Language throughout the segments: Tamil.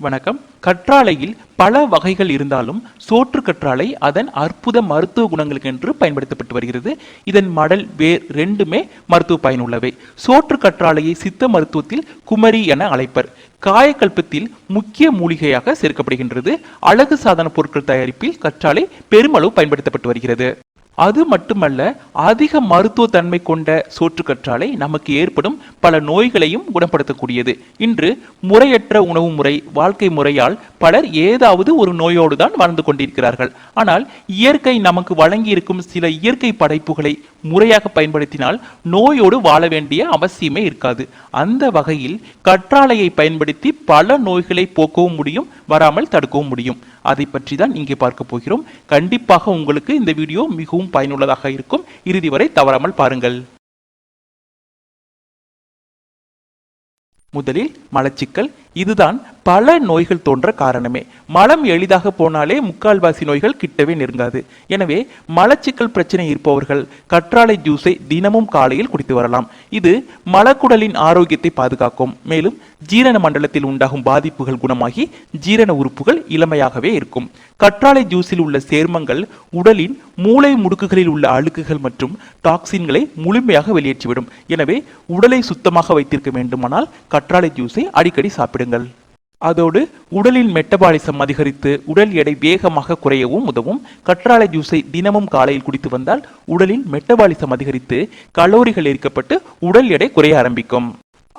வணக்கம். கற்றாழையில் பல வகைகள் இருந்தாலும் சோற்று கற்றாழை அதன் அற்புத மருத்துவ குணங்களுக்கென்று பயன்படுத்தப்பட்டு வருகிறது. இதன் மடல் வேர் ரெண்டுமே மருத்துவ பயனுள்ளவை. சோற்று கற்றாழையை சித்த மருத்துவத்தில் குமரி என அழைப்பர். காயக்கல்பத்தில் முக்கிய மூலிகையாக சேர்க்கப்படுகின்றது. அழகு சாதன பொருட்கள் தயாரிப்பில் கற்றாழை பெருமளவு பயன்படுத்தப்பட்டு வருகிறது. அது மட்டுமல்ல அதிக மருத்துவ தன்மை கொண்ட சோற்று கற்றாழை நமக்கு ஏற்படும் பல நோய்களையும் குணப்படுத்தக்கூடியது. இன்று முறையற்ற உணவு முறை வாழ்க்கை முறையால் பலர் ஏதாவது ஒரு நோயோடு தான் வாழ்ந்து கொண்டிருக்கிறார்கள். ஆனால் இயற்கை நமக்கு வழங்கியிருக்கும் சில இயற்கை படைப்புகளை முறையாக பயன்படுத்தினால் நோயோடு வாழ வேண்டிய அவசியமே இருக்காது. அந்த வகையில் கற்றாழையை பயன்படுத்தி பல நோய்களை போக்கவும் முடியும் வராமல் தடுக்கவும் முடியும். அதை பற்றி தான் இங்கே பார்க்க போகிறோம். கண்டிப்பாக உங்களுக்கு இந்த வீடியோ மிகவும் பயனுள்ளதாக இருக்கும். இறுதி வரை தவறாமல் பாருங்கள். முதலில் மலச்சிக்கல் இதுதான் பல நோய்கள் தோன்ற காரணமே. மலம் எளிதாக போனாலே முக்கால்வாசி நோய்கள் கிட்டவே நெருங்காது. எனவே மலச்சிக்கல் பிரச்சனை இருப்பவர்கள் கற்றாழை ஜூஸை தினமும் காலையில் குடித்து வரலாம். இது மலக்குடலின் ஆரோக்கியத்தை பாதுகாக்கும். மேலும் ஜீரண மண்டலத்தில் உண்டாகும் பாதிப்புகள் குணமாகி ஜீரண உறுப்புகள் இளமையாகவே இருக்கும். கற்றாழை ஜூஸில் உள்ள சேர்மங்கள் உடலின் மூளை முடுக்குகளில் உள்ள அழுக்குகள் மற்றும் டாக்ஸின்களை முழுமையாக வெளியேற்றிவிடும். எனவே உடலை சுத்தமாக வைத்திருக்க வேண்டுமானால் கற்றாழை ஜூஸை அடிக்கடி சாப்பிடுங்கள். அதோடு உடலின் மெட்டபாலிசம் அதிகரித்து உடல் எடை வேகமாக குறையவும் உதவும். கற்றாழை ஜூஸை தினமும் காலையில் குடித்து வந்தால் உடலின் மெட்டபாலிசம் அதிகரித்து கலோரிகள் எரிக்கப்பட்டு உடல் எடை குறைய ஆரம்பிக்கும்.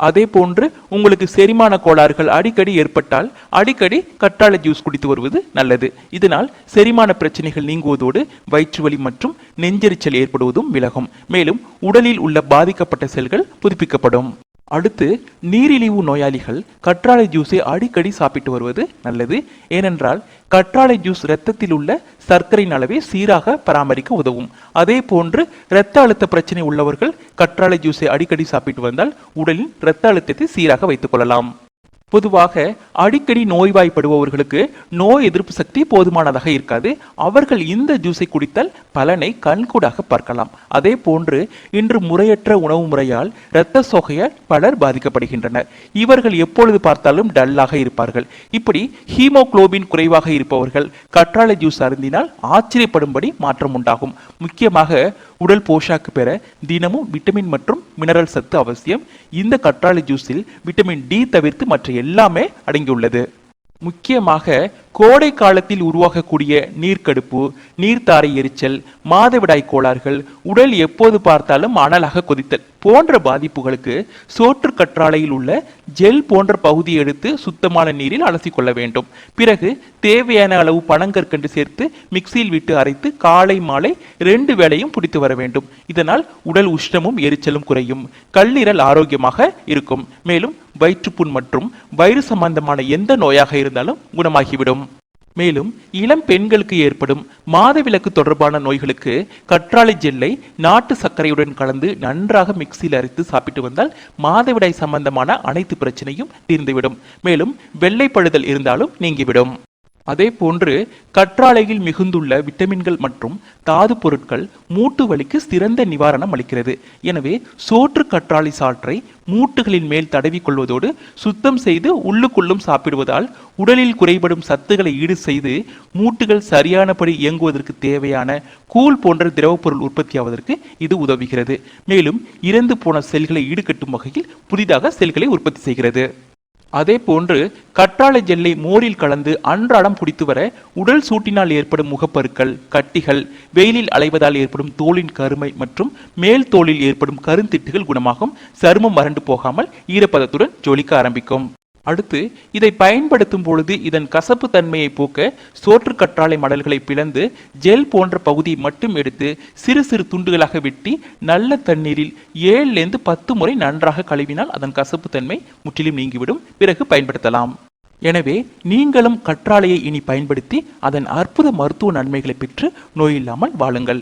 அதே போன்று உங்களுக்கு செரிமான கோளாறுகள் அடிக்கடி ஏற்பட்டால் அடிக்கடி கற்றாழை ஜூஸ் குடித்து வருவது நல்லது. இதனால் செரிமான பிரச்சனைகள் நீங்குவதோடு வயிற்று வலி மற்றும் நெஞ்செரிச்சல் ஏற்படுவதும் விலகும். மேலும் உடலில் உள்ள பாதிக்கப்பட்ட செல்கள் புதுப்பிக்கப்படும். அடுத்து நீரிழிவு நோயாளிகள் கற்றாழை ஜூஸை அடிக்கடி சாப்பிட்டு வருவது நல்லது. ஏனென்றால் கற்றாழை ஜூஸ் இரத்தத்தில் உள்ள சர்க்கரையின் அளவை சீராக பராமரிக்க உதவும். அதே போன்று இரத்த அழுத்த பிரச்சனை உள்ளவர்கள் கற்றாழை ஜூஸை அடிக்கடி சாப்பிட்டு வந்தால் உடலின் இரத்த அழுத்தத்தை சீராக வைத்துக் கொள்ளலாம். பொதுவாக அடிக்கடி நோய்வாய்ப்படுபவர்களுக்கு நோய் எதிர்ப்பு சக்தி போதுமானதாக இருக்காது. அவர்கள் இந்த ஜூஸை குடித்தால் பலனை கண்கூடாக பார்க்கலாம். அதே போன்று இன்று முறையற்ற உணவு முறையால் இரத்த சோகையால் பலர் பாதிக்கப்படுகின்றனர். இவர்கள் எப்பொழுது பார்த்தாலும் டல்லாக இருப்பார்கள். இப்படி ஹீமோகுளோபின் குறைவாக இருப்பவர்கள் கற்றாழை ஜூஸ் அருந்தினால் ஆச்சரியப்படும்படி மாற்றம் உண்டாகும். முக்கியமாக உடல் போஷாக்கு பெற தினமும் விட்டமின் மற்றும் மினரல் சத்து அவசியம். இந்த கற்றாழை ஜூஸில் விட்டமின் டி தவிர்த்து மற்ற எல்லாமே அடங்கியுள்ளது. முக்கியமாக கோடை காலத்தில் உருவாகக்கூடிய நீர்க்கடுப்பு நீர்த்தாரை எரிச்சல் மாதவிடாய் கோளாறுகள் உடல் எப்போது பார்த்தாலும் அனலாக கொதித்தல் போன்ற பாதிப்புகளுக்கு சோற்று கற்றாழையில் உள்ள ஜெல் போன்ற பகுதியை எடுத்து சுத்தமான நீரில் அலசி கொள்ள வேண்டும். பிறகு தேவையான அளவு பனங்கற்கண்டு சேர்த்து மிக்சியில் விட்டு அரைத்து காலை மாலை ரெண்டு வேளையும் பிடித்து வர வேண்டும். இதனால் உடல் உஷ்ணமும் எரிச்சலும் குறையும். கல்லீரல் ஆரோக்கியமாக இருக்கும். மேலும் வயிற்றுப்புண் மற்றும் வயிறு சம்பந்தமான எந்த நோயாக இருந்தாலும் குணமாகிவிடும். மேலும் இளம் பெண்களுக்கு ஏற்படும் மாதவிலக்கு தொடர்பான நோய்களுக்கு கற்றாழை ஜெல்லை நாட்டு சர்க்கரையுடன் கலந்து நன்றாக மிக்சியில் அரைத்து சாப்பிட்டு வந்தால் மாதவிடாய் சம்பந்தமான அனைத்து பிரச்சனையும் தீர்ந்துவிடும். மேலும் வெள்ளைப்படுதல் இருந்தாலும் நீங்கிவிடும். அதே போன்று கற்றாழையில் மிகுந்துள்ள விட்டமின்கள் மற்றும் தாது பொருட்கள் மூட்டு வலிக்கு சிறந்த நிவாரணம் அளிக்கிறது. எனவே சோற்று கற்றாழை சாற்றை மூட்டுகளின் மேல் தடவி கொள்வதோடு சுத்தம் செய்து உள்ளுக்குள்ளும் சாப்பிடுவதால் உடலில் குறைபடும் சத்துக்களை ஈடு செய்து மூட்டுகள் சரியானபடி இயங்குவதற்கு தேவையான கூழ் போன்ற திரவப்பொருள் உற்பத்தியாவதற்கு இது உதவுகிறது. மேலும் இறந்து போன செல்களை ஈடுகட்டும் வகையில் புதிதாக செல்களை உற்பத்தி செய்கிறது. அதே போன்று கற்றாழை ஜெல்லை மோரில் கலந்து அன்றாடம் குடித்து வர உடல் சூட்டினால் ஏற்படும் முகப்பருக்கள் கட்டிகள் வெயிலில் அலைவதால் ஏற்படும் தோலின் கருமை மற்றும் மேல் தோலில் ஏற்படும் கருந்திட்டுகள் குணமாகும். சருமம் வறண்டு போகாமல் ஈரப்பதத்துடன் ஜொலிக்க ஆரம்பிக்கும். அடுத்து இதை பயன்படுத்தும் பொழுது இதன் கசப்பு தன்மையை போக்க சோற்று கற்றாழை மடல்களை பிளந்து ஜெல் போன்ற பகுதியை மட்டும் எடுத்து சிறு சிறு துண்டுகளாக வெட்டி நல்ல தண்ணீரில் ஏழுலேருந்து பத்து முறை நன்றாக கழுவினால் அதன் கசப்பு தன்மை முற்றிலும் நீங்கிவிடும். பிறகு பயன்படுத்தலாம். எனவே நீங்களும் கற்றாழையை இனி பயன்படுத்தி அதன் அற்புத மருத்துவ நன்மைகளை பெற்று நோயில்லாமல் வாழுங்கள்.